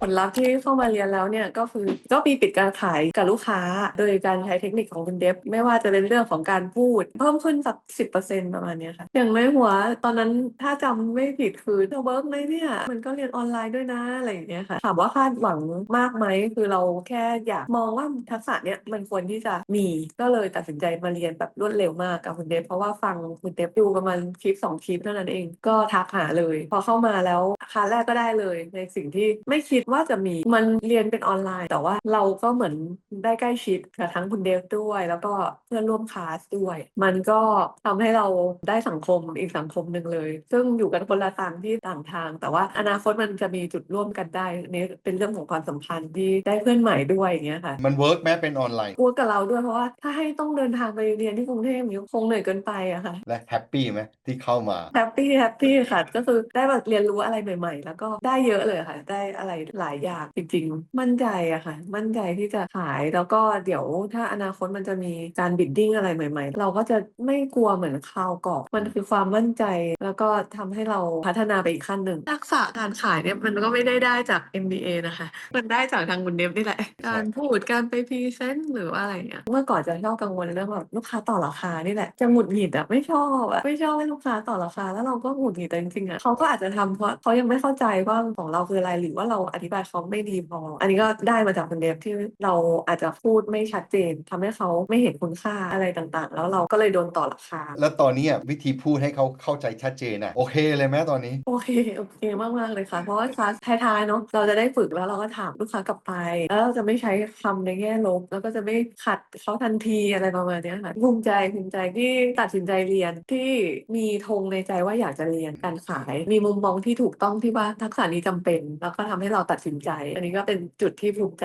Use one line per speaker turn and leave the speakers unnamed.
ผลลัพธ์ที่เข้ามาเรียนแล้วเนี่ยก็คือก็มีปิดการขายกับลูกค้า โดยการใช้เทคนิคของคุณเดฟไม่ว่าจะเป็นเรื่องของการพูด เพิ่มขึ้นสักสิบเปอร์เซ็นประมาณนี้ค่ะ อย่างในหัวตอนนั้นถ้าจำไม่ผิดคือจะเวิร์กไหมเนี่ย มันก็เรียนออนไลน์ด้วยนะอะไรอย่างเงี้ยค่ะ ถามว่าคาดหวังมากไหมคือเราแค่อยากมองว่าทักษะเนี้ยมันควรที่จะมีก็เลยตัดสินใจมาเรียนแบบรวดเร็วมากกับคุณเดฟเพราะว่าฟังคุณเดฟดูประมาณคลิปสองคลิปเท่านั้นเองก็ทักหาเลย พอเข้ามาแล้ว คลาสแรกก็ได้เลย ในสิ่งที่ไม่คิดว่าจะมีมันเรียนเป็นออนไลน์ แต่ว่าเราก็เหมือนได้ใกล้ชิดกับทั้งคุณเดฟด้วย แล้วก็เพื่อนร่วมคลาสด้วย มันก็ทำให้เราได้สังคมอีกสังคมหนึ่งเลย ซึ่งอยู่กันคนละทางที่ต่างทาง แต่ว่าอนาคตมันจะมีจุดร่วมกันได้นี่เป็นเรื่องของความสัมพันธ์ที่ได้เพื่อนใหม่ด้วยอย่างเงี้ยค่ะ
มันเวิร์กแม้เป็นออนไลน์
กลัวกับเราด้วยเพราะว่าถ้าให้ต้องเดินทางไปเรียนที่กรุงเทพนี้คงเหนื่อยเกินไปอะค่ะ
และแฮปปี้ไหมที่เข้ามา
แฮปปี้แฮปปี้ค่ะก็คือได้แบบเรียนรู้อะไรใหม่ๆ แล้วก็ได้เยอะเลยค่ะ ได้อะไรหลายอย่างจริง ๆ มั่นใจอะค่ะ มั่นใจที่จะขายแล้วก็เดี๋ยวถ้าอนาคตมันจะมีการบิดดิ้งอะไรใหม่ ๆ เราก็จะไม่กลัวเหมือนคราวก่อนมันคือความมั่นใจ แล้วก็ทำให้เราพัฒนาไปอีกขั้นหนึ่งทักษะการขายเนี่ยมันก็ไม่ได้ได้จาก MBA นะคะ มันได้จากทางคุณเดฟนี่แหละ การพูดการไปพรีเซนต์หรือว่าอะไรเงี้ยเมื่อก่อนจะชอบกังวลเรื่องแบบลูกค้าต่อราคานี่แหละจะหงุดหงิดอะไม่ชอบอะไม่ชอบให้ลูกค้าต่อราคาแล้วเราก็หงุดหงิดแต่จริงๆอะเขาก็อาจจะทำเพราะเขายังไม่เข้าใจว่าของเราคืออะไรหรือว่าเราอธิบายเขาไม่ดีพอ อันนี้ก็ได้มาจากคุณเดฟที่เราอาจจะพูดไม่ชัดเจนทำให้เขาไม่เห็นคุณค่าอะไรต่างๆ แล้วเราก็เลยโดนต่อราคา
แล้วตอนนี้อะวิธีพูดให้เขาเข้าใจชัดเจนอะโอเคเลยไหมตอนนี้
โอเคโอเคมากมากๆเลยค่ะ เพราะว่าคลาสท้ายๆเนาะเราจะได้ฝึกแล้วเราก็ถามลูกค้ากลับไป แล้วเราจะไม่ใช้คำในแง่ลบแล้วก็จะไม่ขัดเขาทันทีอะไรประมาณเนี้ยค่ะภูมิใจภูมิใจที่ตัดสินใจเรียนที่มีธงในใจว่าอยากจะเรียนการขาย มีมุมมองที่ถูกต้องที่ว่าทักษะนี้จำเป็น แล้วก็ทำให้เราตัดสินใจ อันนี้ก็เป็นจุดที่ภูมิใจ